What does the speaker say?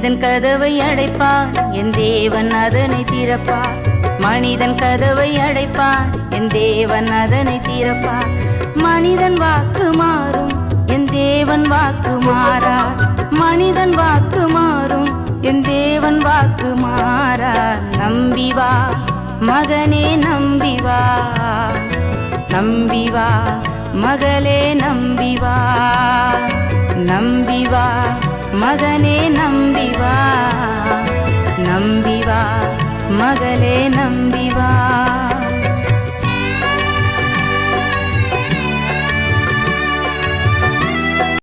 மனிதன் கதவை அடைப்பான் என் தேவன் அதனை திறப்பார். மனிதன் கதவை அடைப்பான் என் தேவன் அதனை திறப்பார். மனிதன் வாக்கு மாறும். என் தேவன் வாக்கு மாறார். மனிதன் வாக்கு மாறும். என் தேவன் வாக்கு மாறார். நம்பிவா மகனே நம்பிவா நம்பிவா மகளே நம்பிவா மகனே நம்பிவா நம்பிவா மகளே நம்பி